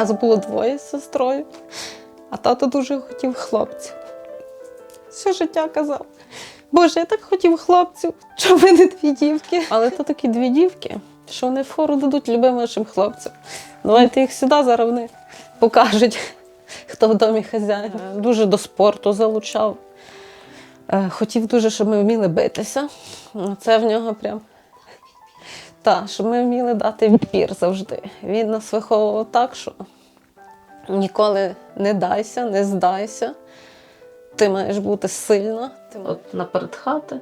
Нас було двоє з сестрою, а тато дуже хотів хлопців. Все життя казав. Боже, я так хотів хлопців, що ви не дві дівки. Але то такі дві дівки, що вони фору дадуть любим нашим хлопцям. Давайте їх сюди, зараз вони покажуть, хто в домі хазяїн. Е, Дуже до спорту залучав. Е, Хотів дуже, щоб ми вміли битися. Це в нього прям. Так, щоб ми вміли дати відпір завжди. Він нас виховував так, що ніколи не дайся, не здайся. Ти маєш бути сильна. От наперед хати,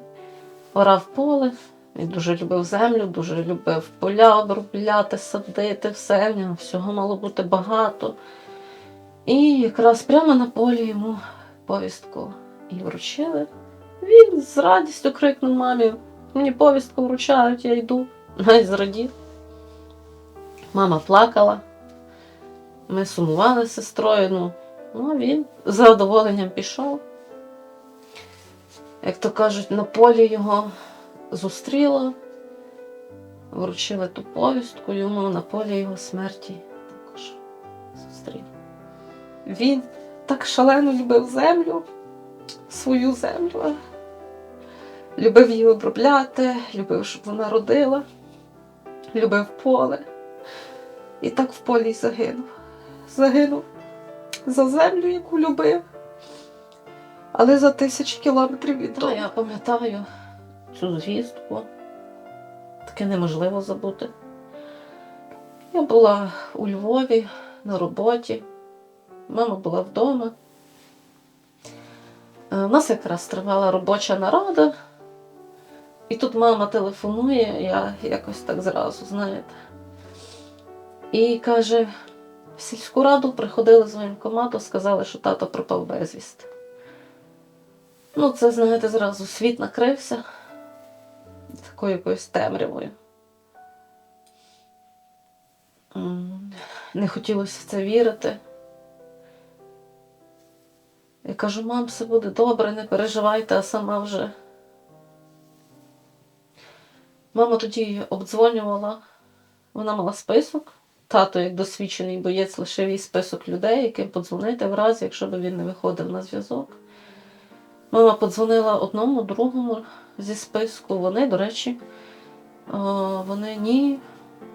орав поле. Він дуже любив землю, дуже любив поля обробляти, садити, все. Всього мало бути багато. І якраз прямо на полі йому повістку і вручили. Він з радістю крикнув мамі: мені повістку вручають, я йду. Навіть зрадів. Мама плакала. Ми сумували з сестрою. Ну, ну, а він з задоволенням пішов. Як то кажуть, на полі його зустріло, вручили ту повістку, йому на полі його смерті також зустріло. Він так шалено любив землю, свою землю. Любив її обробляти, любив, щоб вона родила, любив поле. І так в полі й загинув. Загинув за землю, яку любив, але за тисячі кілометрів від дому. Я пам'ятаю цю звістку. Таке неможливо забути. Я була у Львові на роботі, мама була вдома. Е, У нас якраз тривала робоча нарада, і тут мама телефонує, я якось так зразу, знаєте. І каже, в сільську раду приходили з воєнкомату, сказали, що тато пропав безвість. Ну, це, знаєте, зразу світ накрився такою якоюсь темрявою. Не хотілося в це вірити. Я кажу, мам, все буде добре, не переживайте, а сама вже. Мама тоді обдзвонювала, вона мала список. Тато, як досвідчений боєць, лишив їй список людей, яким подзвонити в разі, якщо б він не виходив на зв'язок. Мама подзвонила одному, другому зі списку. Вони, до речі, вони ні,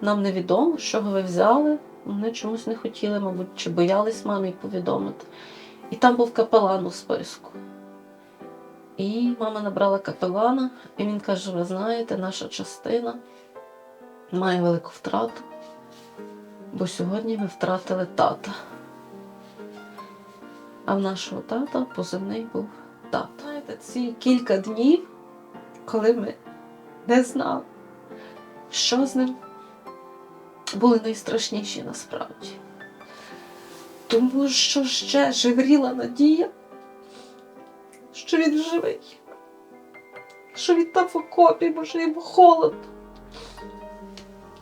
нам невідомо, з чого ви взяли. Вони чомусь не хотіли, мабуть, чи боялись мамі повідомити. І там був капелан у списку. І мама набрала капелана, і він каже: ви знаєте, наша частина має велику втрату, бо сьогодні ми втратили тата. А в нашого тата позивний був тато. Знаєте, ці кілька днів, коли ми не знали, що з ним, були найстрашніші насправді. Тому що ще живріла надія, що він живий, що він там в окопі, може йому холодно,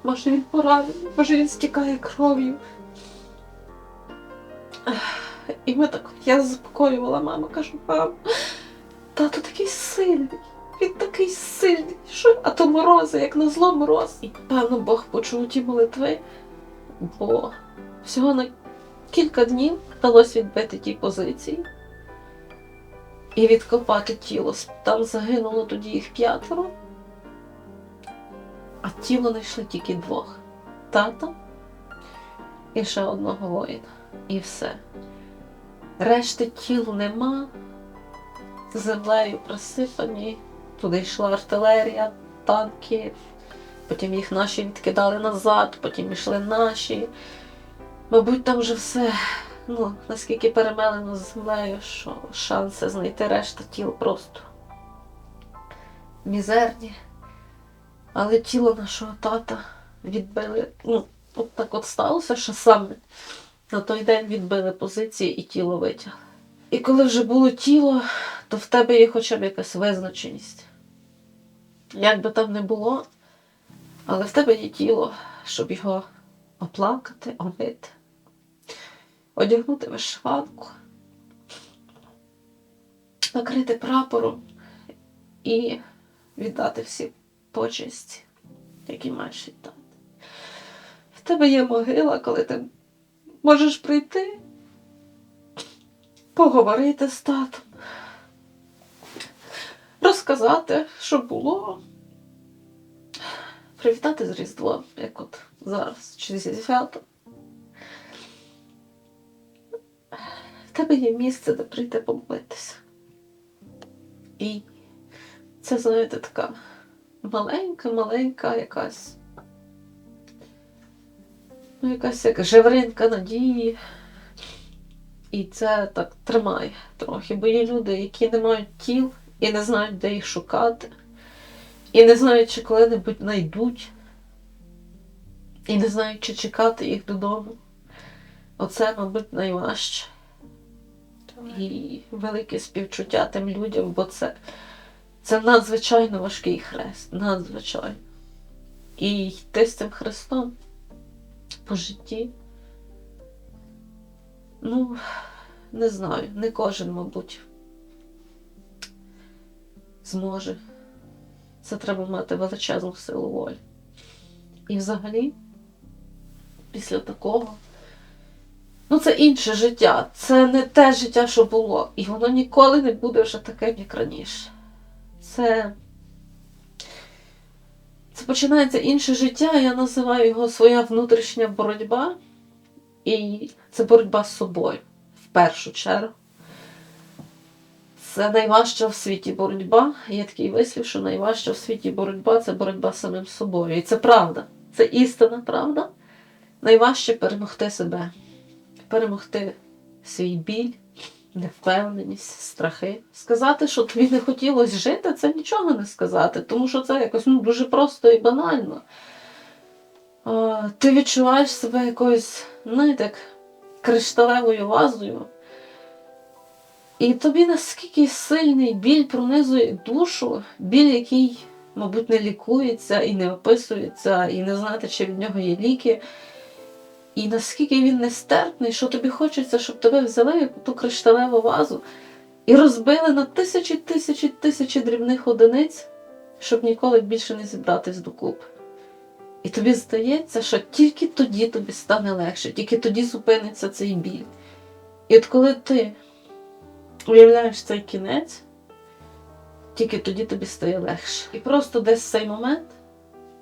може він поранений, може він стікає кров'ю. І ми так, я заспокоювала маму, кажу, мам, тато такий сильний, він такий сильний, що? А то морози, як на зло мороз. І певно Бог почув ті молитви, бо всього на кілька днів вдалося відбити ті позиції і відкопати тіло. Там загинуло тоді їх п'ятеро, а тіло знайшли тільки двох тата і ще одного воїна. І все. Решти тіл нема, землею присипані, туди йшла артилерія, танки, потім їх наші відкидали назад, потім йшли наші. Мабуть, там вже все, ну, наскільки перемелено з землею, що шанси знайти решту тіл просто мізерні. Але тіло нашого тата відбили. Ну, от так от сталося, що саме на той день відбили позиції і тіло витягли. І коли вже було тіло, то в тебе є хоча б якась визначеність. Як би там не було, але в тебе є тіло, щоб його оплакати, омити, одягнути вишиванку, накрити прапором і віддати всі почесті, які маєш віддати. В тебе є могила, коли ти Можеш прийти, поговорити з татом, розказати, що було, привітати з Різдвом, як от зараз, чи зі святом. В тебе є місце, де прийти помолитися. І це, знаєте, така маленька-маленька якась. Ну, якась як жевринка надії. І це так тримає трохи. Бо є люди, які не мають тіл і не знають, де їх шукати, і не знають, чи коли-небудь знайдуть, і не знають, чи чекати їх додому. Оце, мабуть, найважче. І велике співчуття тим людям, бо це, це надзвичайно важкий хрест, надзвичайно. І йти з цим хрестом по житті. Ну, не знаю, не кожен, мабуть, зможе. Це треба мати величезну силу волі. І взагалі, після такого, ну це інше життя, це не те життя, що було. І воно ніколи не буде вже таким, як раніше. Це це починається інше життя, я називаю його своя внутрішня боротьба. І це боротьба з собою в першу чергу. Це найважча в світі боротьба. Є такий вислів, що найважча в світі боротьба це боротьба з самим собою. І це правда. Це істинна правда. Найважче перемогти себе, перемогти свій біль, невпевненість, страхи. Сказати, що тобі не хотілося жити, це нічого не сказати, тому що це якось ну, дуже просто і банально. А, ти відчуваєш себе якоюсь, знаєте, як кришталевою вазою. І тобі наскільки сильний біль пронизує душу, біль, який, мабуть, не лікується і не описується, і не знаєте, чи від нього є ліки. І наскільки він нестерпний, що тобі хочеться, щоб тебе взяли як ту кришталеву вазу і розбили на тисячі, тисячі, тисячі дрібних одиниць, щоб ніколи більше не зібратись докупи. І тобі здається, що тільки тоді тобі стане легше, тільки тоді зупиниться цей біль. І от коли ти уявляєш цей кінець, тільки тоді тобі стає легше. І просто десь цей момент,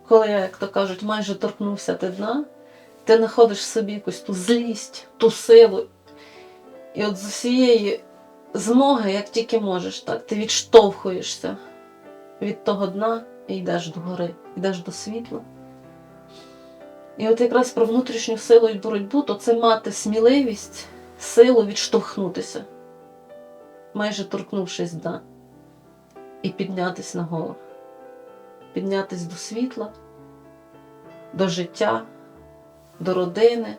коли як то кажуть, майже торкнувся ти дна, ти знаходиш в собі якусь ту злість, ту силу. І от з усієї змоги, як тільки можеш, так, ти відштовхуєшся від того дна і йдеш до гори, йдеш до світла. І от якраз про внутрішню силу і боротьбу, то це мати сміливість, силу відштовхнутися, майже торкнувшись дна, і піднятись нагору, піднятись до світла, до життя, до родини,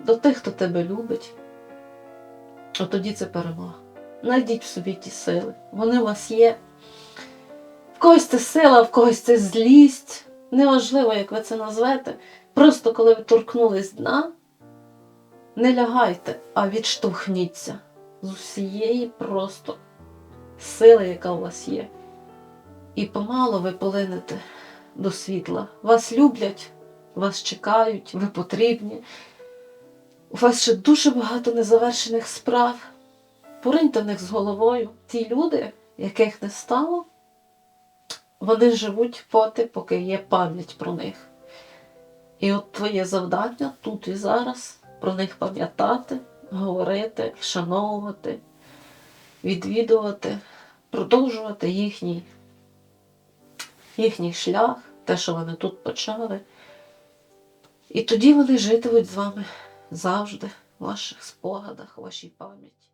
до тих, хто тебе любить. От тоді це перемога. Найдіть в собі ті сили. Вони у вас є. В когось це сила, в когось це злість. Неважливо, як ви це назвете. Просто коли ви торкнулись дна, не лягайте, а відштовхніться з усієї просто сили, яка у вас є. І помало ви полинете до світла. Вас люблять, вас чекають, ви потрібні. У вас ще дуже багато незавершених справ. Пориньте в них з головою. Ті люди, яких не стало, вони живуть поти, поки є пам'ять про них. І от твоє завдання тут і зараз про них пам'ятати, говорити, вшановувати, відвідувати, продовжувати їхній, їхній шлях, те, що вони тут почали. І тоді вони житимуть з вами завжди в ваших спогадах, в вашій пам'яті.